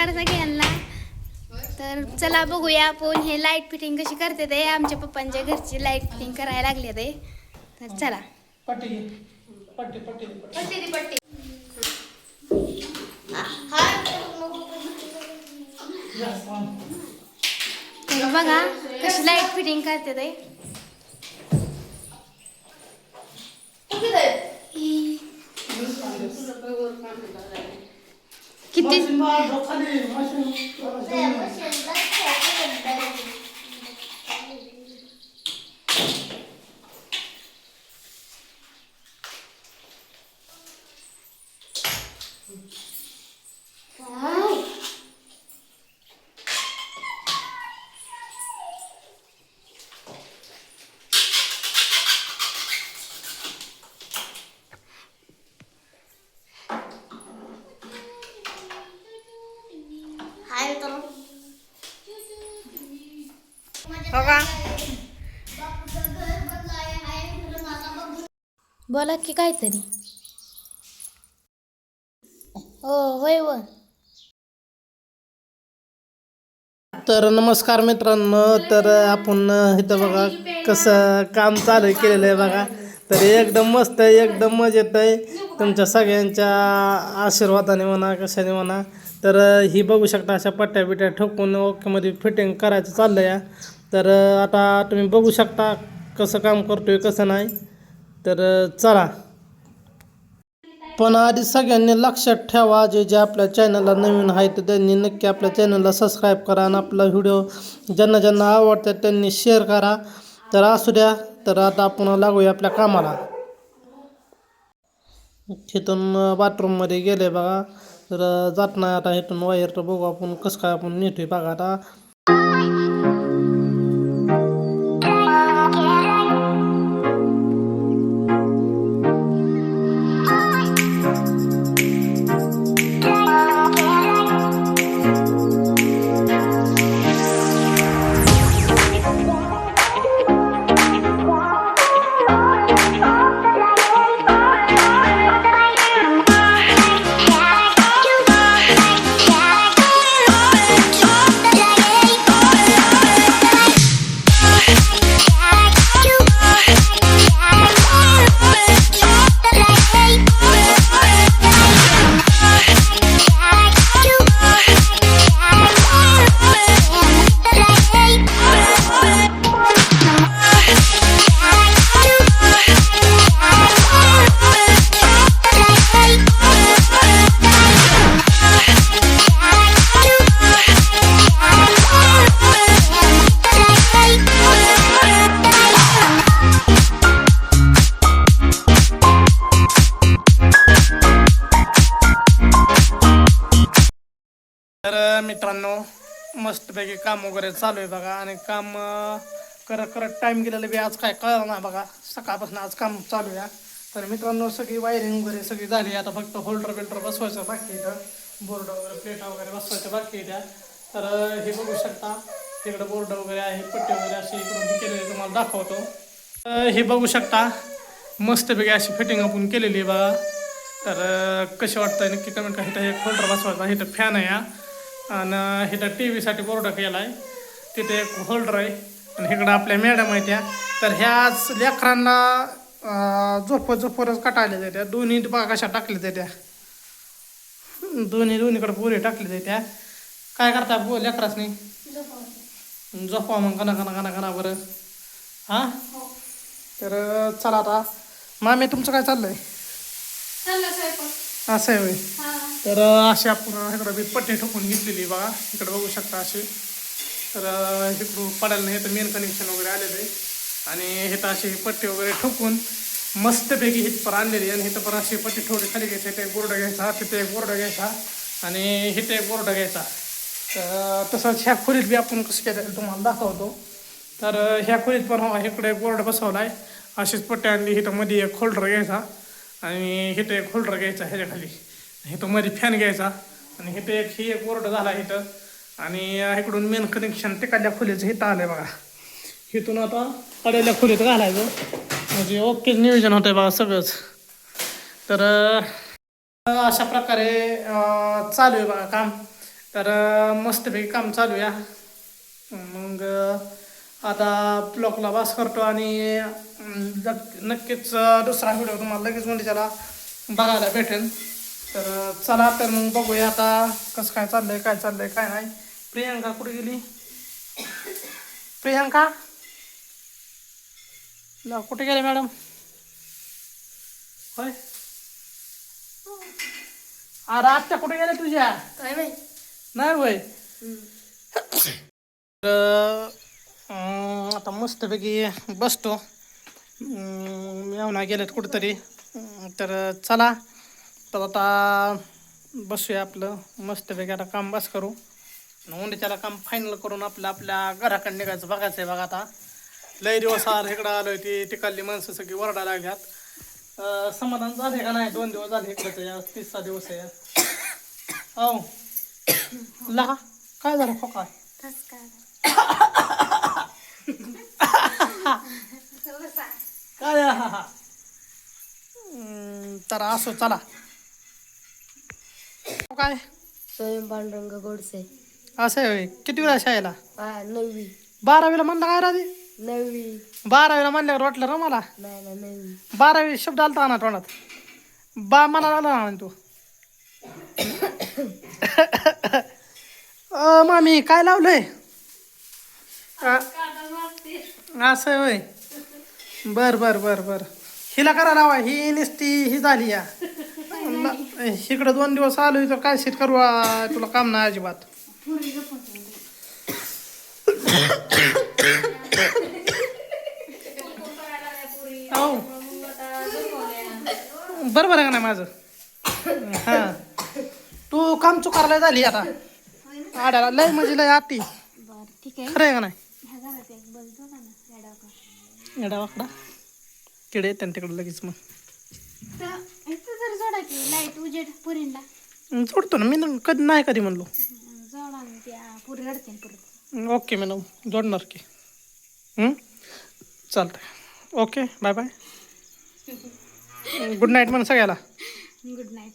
नमस्कार सगळ्यांना. तर चला बघूया आपण हे लाइट फिटिंग कशी करते ते. आमच्या पप्पांच्या घरची लाइट फिटिंग करायला लागले ते. तर चला. पट्टी घे. पट्टी पट्टी दे, पट्टी या, वा. तर बघा कशी लाइट फिटिंग करते ते. किती मशीन मार, खाली, मशीन. बघा बोला की काहीतरी. हो होय व तर नमस्कार मित्रांनो तर आपण इथं बघा कसं काम चालू केलेलं आहे बघा. तर एकदम मस्त आहे एकदम मजेत आहे. तुमच्या सगळ्यांच्या आशीर्वादाने म्हणा कशाने म्हणा. तर ही बघू शकता अशा पट्ट्या बिट्या ठोकून ओकेमध्ये फिटिंग करायचं चाललं या तर आता तुम्ही बघू शकता कसं काम करतोय कसं नाही. तर चला. पण आधी सगळ्यांनी लक्षात ठेवा जे जे आपल्या चॅनलला नवीन आहेत तर त्यांनी नक्की आपल्या चॅनलला सबस्क्राईब करा आणि आपला व्हिडिओ ज्यांना ज्यांना आवडतात त्यांनी शेअर करा. तर असू द्या तर आता आपण लागूया आपल्या कामाला. तिथून बाथरूममध्ये गेले बघा. तर जात नाही आता इथून वायर तर बघू आपण कसं काय आपण नेतोय बघा आता. तर मित्रांनो मस्तपैकी काम वगैरे चालू आहे बघा. आणि काम करत करत टाईम गेलेलं बी आज काय कळलं ना बघा. सकाळपासून आज काम चालू आहे. तर मित्रांनो सगळी वायरिंग वगैरे सगळी झाली आता फक्त होल्डर बिल्डर बसवायचं बाकी इथं. बोर्ड वगैरे प्लेटा वगैरे बसवायचं बाकी इथं. त्या तर हे बघू शकता. तिकडं बोर्ड वगैरे आहे पट्टी वगैरे अशी इकडून केलेली तुम्हाला दाखवतो. हे बघू शकता. मस्तपैकी अशी फिटिंग आपण केलेली आहे बघा. तर कशी वाटतंय? नक्की कमेंट का इथं एक होल्डर बसवायचा इथं फॅन आहे या आणि इथं टी व्हीसाठी बोर्ड केला आहे तिथे एक होल्डर आहे. आणि इकडं आपल्या मॅडम आहेत त्या. तर ह्याच लेकरांना झोप झोपवरच कटायला जात्या दोन्ही बघा कशा टाकल्या जात्या दोन्ही दोन्हीकडे पुरे टाकले जात्या काय करता बो लेकरासनी? झोपवा. मग कना कना कना कना बरं. हां? तर अं, चला आता. मामे तुमचं काय चाललंय? असं आहे होय तर अशी आपण इकडं बी पट्टी ठोकून घेतलेली बघा. इकडं बघू शकता अशी. तर इकडून पडायला नाही तर मेन कनेक्शन वगैरे आलेलं आहे. आणि इथं अशी पट्टी वगैरे ठोकून मस्तपैकी हित पर आणलेली आणि हिथं पण अशी पट्टी ठोके खाली घ्यायची इथे एक बोर्ड घ्यायचा तिथे एक बोर्ड घ्यायचा आणि हिथे एक बोर्ड घ्यायचा. तर तसंच ह्या खोलीत बी आपण कसं केलं तुम्हाला दाखवतो. तर ह्या खोलीत पण हो इकडे एक बोर्ड बसवला आहे अशीच पट्टी आणली हिथं मध्ये एक होल्डर घ्यायचा आणि हिथं एक होल्डर घ्यायचा ह्याच्या खाली. इथं मध्ये फॅन घ्यायचा. आणि इथं एक ही एक बोर्ड झाला इथं. आणि इकडून मेन कनेक्शन तिकडल्या खोलीचं इथं आलं आहे बघा. इथून आता कडेल्या खोलीत घालायचं. म्हणजे ओके नियोजन होतं बघा सगळंच. तर अशा प्रकारे चालू आहे बघा काम. तर मस्तपैकी काम चालू या मग आता ब्लॉकला वास करतो आणि नक्कीच दुसरा व्हिडिओ तुम्हाला लगेच म्हणजे त्याला बघायला भेटेल. तर चला तर मग बघूया आता कसं काय चाललंय काय चाललंय काय नाही. प्रियांका कुठे गेली? प्रियांका? ला कुठे गेले मॅडम? होय? अरे आत्या कुठे गेल्या तुझ्या? काय माहीत नाही होय? तर आता मस्तपैकी बसतो. मेवना गेलेत कुठेतरी. तर चला. तर आता बसूया आपलं मस्तपैकी आता काम बस करू उंडीच्याला काम फायनल करून आपलं आपल्या घराकडे निघायचं बघायचं आहे बघा आता. लय दिवस आलं इकडं आलोय ती तिकडली माणसं सगळी वरडायला लागल्यात. समाधान झाले का नाही? दोन दिवस झाले इकडचं या तिसरा दिवस आहे. हो लगा काय झालं खोका काय? हा, हा. तर असो चला. काय? स्वयं पांडुरंग गोडसे. असं आहे होय. किती वेळा शाळेला? हा नववी. बारावीला म्हणलं काय राधी नववी. बारावीला म्हणल्यावर वाटलं ना मला? नाही ना नववी. बारावी शब्द आलता ना तोंडात. बा मला आला ना तू. अ मामी काय लावलंय? अ, असं आहे होय. बर बर बर बर. हिला करा लावा ही नुसती ही झाली या. इकडं दोन दिवस आलो तर काय शेत करू? तुला काम नाही अजिबात. बरोबर आहे का नाही माझं? हा. तू काम चुकारला झाली आता. आड्याला लय म्हणजे लय आती. बर ठीक आहे. खरं आहे का नाही? वाकडा किडे येते तिकडे लगेच मग. तर इथं जर जोडा की लाइट उजेड पुरीला जोडतो ना मी न- कधी नाही कधी म्हणलो. जोडा आणि त्या पुरी रडते परत ओके मॅडम जोडणार की. हं? चालतंय. Okay bye bye good night म्हण सगळ्याला. Good night